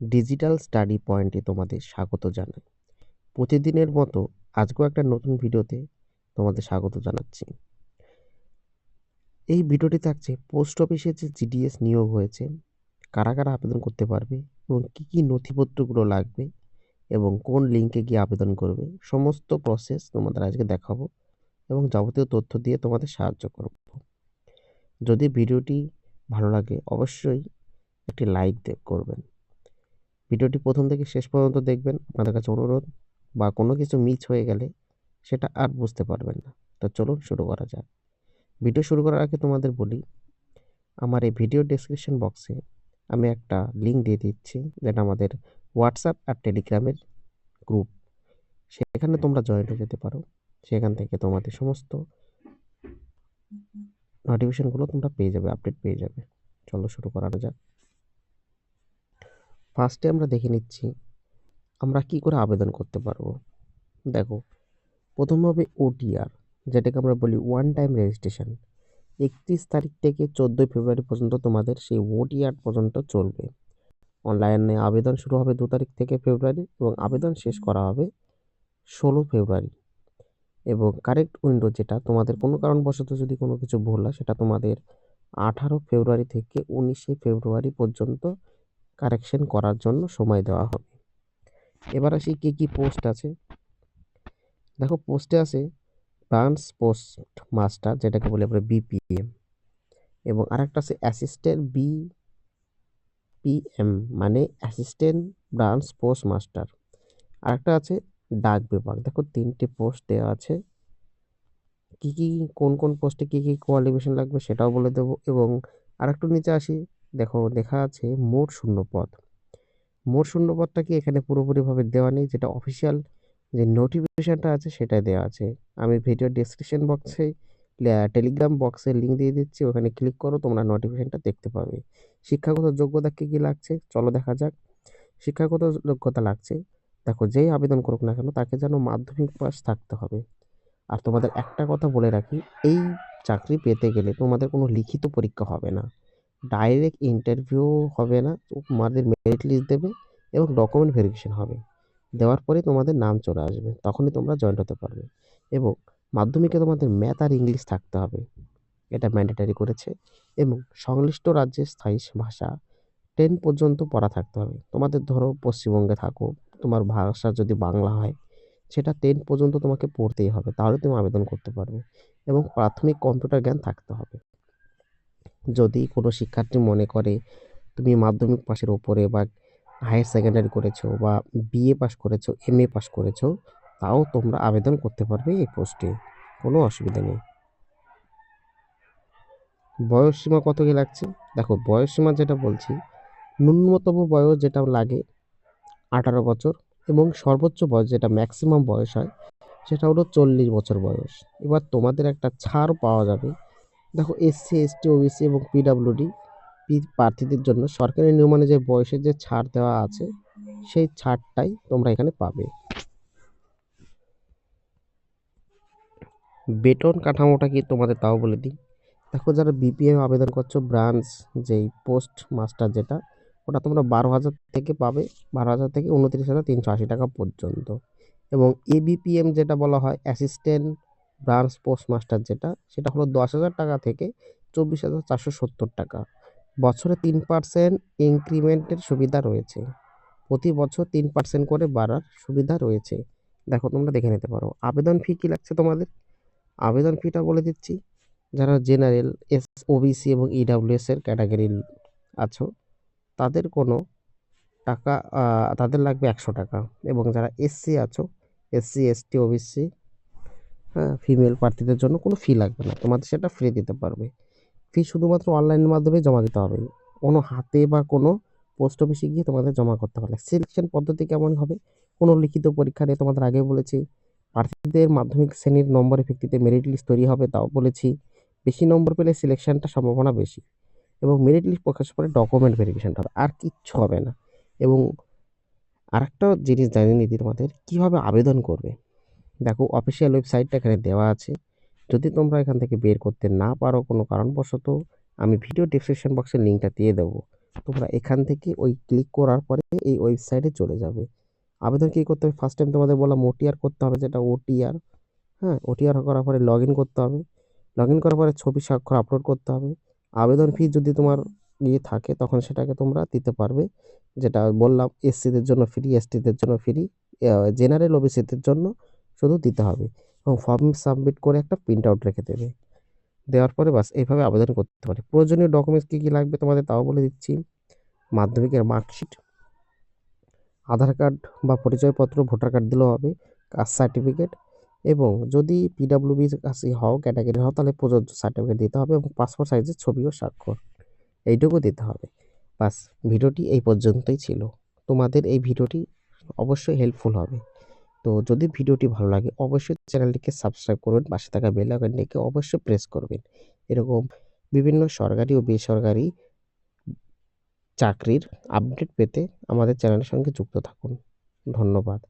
Digital study পয়েন্টে তোমাদের স্বাগত জানাই। প্রতিদিনের মতো আজকেও একটা নতুন ভিডিওতে তোমাদের স্বাগত জানাচ্ছি। এই ভিডিওটি থাকছে পোস্ট অফিসে যে জিডিএস নিয়োগ হয়েছে, কারা কারা আবেদন করতে পারবে এবং কী কী নথিপত্রগুলো লাগবে এবং কোন লিঙ্কে গিয়ে আবেদন করবে, সমস্ত প্রসেস তোমাদের আজকে দেখাবো এবং যাবতীয় তথ্য দিয়ে তোমাদের সাহায্য করব। যদি ভিডিওটি ভালো লাগে অবশ্যই একটি লাইক করবেন। ভিডিওটি প্রথম থেকে শেষ পর্যন্ত দেখবেন, আপনাদের কাছে অনুরোধ, বা কোনো কিছু মিস হয়ে গেলে সেটা আর বুঝতে পারবেন না। তো চলুন শুরু করা যাক। ভিডিও শুরু করার আগে তোমাদের বলি, আমার এই ভিডিও ডেসক্রিপশন বক্সে আমি একটা লিঙ্ক দিয়ে দিচ্ছি, যেটা আমাদের হোয়াটসঅ্যাপ আর টেলিগ্রামের গ্রুপ সেখানে তোমরা জয়েন হয়ে যেতে পারো। সেখান থেকে তোমাদের সমস্ত নোটিফিকেশনগুলো তোমরা পেয়ে যাবে আপডেট পেয়ে যাবে। চলো শুরু করানো যাক। ফার্স্টে আমরা দেখে নিচ্ছি, আমরা কি করে আবেদন করতে পারব। দেখো, প্রথম হবে ওটিআর যেটাকে আমরা বলি ওয়ান টাইম রেজিস্ট্রেশন একত্রিশ তারিখ থেকে চোদ্দোই ফেব্রুয়ারি পর্যন্ত তোমাদের সেই ওটিআর পর্যন্ত চলবে। অনলাইনে আবেদন শুরু হবে দু তারিখ থেকে ফেব্রুয়ারি এবং আবেদন শেষ করা হবে ষোলো ফেব্রুয়ারি। এবং কারেক্ট উইন্ডো যেটা, তোমাদের কোনো কারণবশত যদি কোনো কিছু ভুল হয়, সেটা তোমাদের আঠারো ফেব্রুয়ারি থেকে উনিশে ফেব্রুয়ারি পর্যন্ত কারেকশন করার জন্য সময় দেওয়া হবে। এবার আসি কী কী পোস্ট আছে। দেখো পোস্টে আছে ব্রাঞ্চ পোস্ট মাস্টার যেটাকে বলে আমরা বিপিএম এবং আরেকটা আছে অ্যাসিস্ট্যান্ট বি পিএম মানে অ্যাসিস্ট্যান্ট ব্রাঞ্চ পোস্ট মাস্টার আরেকটা আছে ডাক বিভাগ দেখো তিনটে পোস্ট দেওয়া আছে। কী কী, কোন কোন পোস্টে কী কী কোয়ালিফিকেশন লাগবে সেটাও বলে দেবো এবং আরেকটু নিচে আসি দেখো লেখা আছে মোট শূন্যপদ। মোট শূন্যপদটা কি এখানে পুরোপুরিভাবে দেওয়া নেই? যেটা অফিসিয়াল যে নোটিফিকেশানটা আছে সেটাই দেওয়া আছে। আমি ভিডিও ডিসক্রিপশন বক্সে টেলিগ্রাম বক্সে লিঙ্ক দিয়ে দিচ্ছি। ওখানে ক্লিক করো, তোমরা নোটিফিকেশানটা দেখতে পাবে। শিক্ষাগত যোগ্যতা কী কী লাগছে? চলো দেখা যাক। শিক্ষাগত যোগ্যতা লাগছে। দেখো, যেই আবেদন করুক না কেন, তাকে যেন মাধ্যমিক পাস থাকতে হবে। আর তোমাদের একটা কথা বলে রাখি, এই চাকরি পেতে গেলে তোমাদের কোনো লিখিত পরীক্ষা হবে না। ডাইরেক্ট ইন্টারভিউ হবে না তোমাদের মেরিট লিস্ট দেবে এবং ডকুমেন্ট ভেরিফিকেশন হবে। দেওয়ার পরে তোমাদের নাম চলে আসবে, তখনই তোমরা জয়েন্ট হতে পারবে। এবং মাধ্যমিকে তোমাদের ম্যাথ আর ইংলিশ থাকতে হবে, এটা ম্যান্ডেটারি করেছে। এবং সংশ্লিষ্ট রাজ্যের স্থায়ী ভাষা টেন পর্যন্ত পড়া থাকতে হবে। তোমাদের ধরো পশ্চিমবঙ্গে থাকো, তোমার ভাষা যদি বাংলা হয়, সেটা টেন পর্যন্ত তোমাকে পড়তেই হবে, তাহলে তুমি আবেদন করতে পারবে। এবং প্রাথমিক কম্পিউটার জ্ঞান থাকতে হবে। যদি কোনো শিক্ষার্থী মনে করে, তুমি মাধ্যমিক পাশের ওপরে বা হায়ার সেকেন্ডারি করেছ বা বিএ পাস করেছ এম এ পাস করেছ, তাও তোমরা আবেদন করতে পারবে এই পোস্টে কোনো অসুবিধা নেই। বয়স সীমা কত কি লাগছে? দেখো, বয়স সীমা যেটা বলছি, ন্যূনতম বয়স যেটা লাগে আঠারো বছর এবং সর্বোচ্চ বয়স যেটা ম্যাক্সিমাম বয়স হয়, সেটা হলো চল্লিশ বছর বয়স। এবার তোমাদের একটা ছাড় পাওয়া যাবে দেখো এসসি এসটি ওবিসি এবং পিডাব্লিউডি প্রার্থীদের জন্য সরকারি নিয়ম অনুযায়ী বয়সের যে ছাড় দেওয়া আছে, সেই ছাড়টাই তোমরা এখানে পাবে। বেতন কাঠামোটা কি তোমাদের তাও বলে দিই। দেখো যারা বিপিএম আবেদন করছ ব্রাঞ্চ যেই পোস্ট মাস্টার যেটা, ওটা তোমরা বারো হাজার থেকে পাবে, বারো হাজার থেকে উনত্রিশ হাজার তিনশো আশি টাকা পর্যন্ত। এবং এবিপিএম যেটা বলা হয় অ্যাসিস্ট্যান্ট ব্রাঞ্চ পোস্ট মাস্টার যেটা, সেটা হলো দশ হাজার টাকা থেকে চব্বিশ হাজার চারশো সত্তর টাকা। বছরে তিন পার্সেন্ট ইনক্রিমেন্টের সুবিধা রয়েছে। প্রতি বছর তিন পার্সেন্ট করে বাড়ার সুবিধা রয়েছে। দেখো, তোমরা দেখে নিতে পারো। আবেদন ফি কী লাগছে তোমাদের? আবেদন ফিটা বলে দিচ্ছি। যারা জেনারেল এস ওবিসি এবং ইডাব্লিউএস এর ক্যাটাগরির আছো, তাদের কোনো টাকা তাদের লাগবে একশো টাকা। এবং যারা এসসি আছো এসসি এসটি ওবিসি ফিমেল প্রার্থীদের জন্য কোনো ফি লাগবে না। তোমাদের সেটা ফ্রি দিতে পারবে। ফি শুধুমাত্র অনলাইনের মাধ্যমে জমা দিতে হবে। কোনো হাতে বা কোনো পোস্ট অফিসে গিয়ে তোমাদের জমা করতে হবে সিলেকশন পদ্ধতি কেমন হবে? কোনো লিখিত পরীক্ষা নিয়ে তোমাদের আগে বলেছি। প্রার্থীদের মাধ্যমিক শ্রেণির নম্বরের ভিত্তিতে মেরিট লিস্ট তৈরি হবে, তাও বলেছি। বেশি নম্বর পেলে সিলেকশনটা সম্ভাবনা বেশি। এবং মেরিট লিস্ট প্রকাশ করে ডকুমেন্ট ভেরিফিকেশনটা হবে। আর কিচ্ছু হবে না। এবং আরেকটা জিনিস জানিয়ে নিতে তোমাদের, কীভাবে আবেদন করবে? দেখো অফিসিয়াল ওয়েবসাইটটা এখানে দেওয়া আছে। যদি তোমরা এখান থেকে বের করতে না পারো কোনো কারণবশত, আমি ভিডিও ডিসক্রিপশন বক্সে লিঙ্কটা দিয়ে দেবো। তোমরা এখান থেকে ওই ক্লিক করার পরে এই ওয়েবসাইটে চলে যাবে। আবেদন কী করতে হবে? ফার্স্ট টাইম তোমাদের বললাম ওটিআর করতে হবে, যেটা ওটিআর হ্যাঁ ওটিআর করার পরে লগ ইন করতে হবে। লগ ইন করার পরে ছবি স্বাক্ষর আপলোড করতে হবে। আবেদন ফি যদি তোমার ইয়ে থাকে, তখন সেটাকে তোমরা দিতে পারবে। যেটা বললাম এসসিদের জন্য ফ্রি এসটিদের জন্য ফ্রি জেনারেল ওবিসিদের জন্য শুধু দিতে হবে এবং ফর্ম সাবমিট করে একটা প্রিন্ট আউট রেখে দেবে। দেওয়ার পরে বাস এইভাবে আবেদন করতে পারে প্রয়োজনীয় ডকুমেন্টস কী কী লাগবে তোমাদের তাও বলে দিচ্ছি। মাধ্যমিকের মার্কশিট আধার কার্ড বা পরিচয়পত্র ভোটার কার্ড দিলেও হবে, কাস্ট সার্টিফিকেট এবং যদি পিডাব্লিউবি কাছে হও ক্যাটাগরি হও, তাহলে প্রযোজ্য সার্টিফিকেট দিতে হবে এবং পাসপোর্ট সাইজের ছবি ও স্বাক্ষর এইটুকু দিতে হবে। বাস ভিডিওটি এই পর্যন্তই ছিল। তোমাদের এই ভিডিওটি অবশ্যই হেল্পফুল হবে। তো যদি ভিডিওটি ভালো লাগে, অবশ্যই চ্যানেলটিকে সাবস্ক্রাইব করবেন পাশে থাকা বেল আইকনটিকে অবশ্যই প্রেস করবেন। এরকম বিভিন্ন সরকারি ও বেসরকারি চাকরির আপডেট পেতে আমাদের চ্যানেলের সঙ্গে যুক্ত থাকুন। ধন্যবাদ।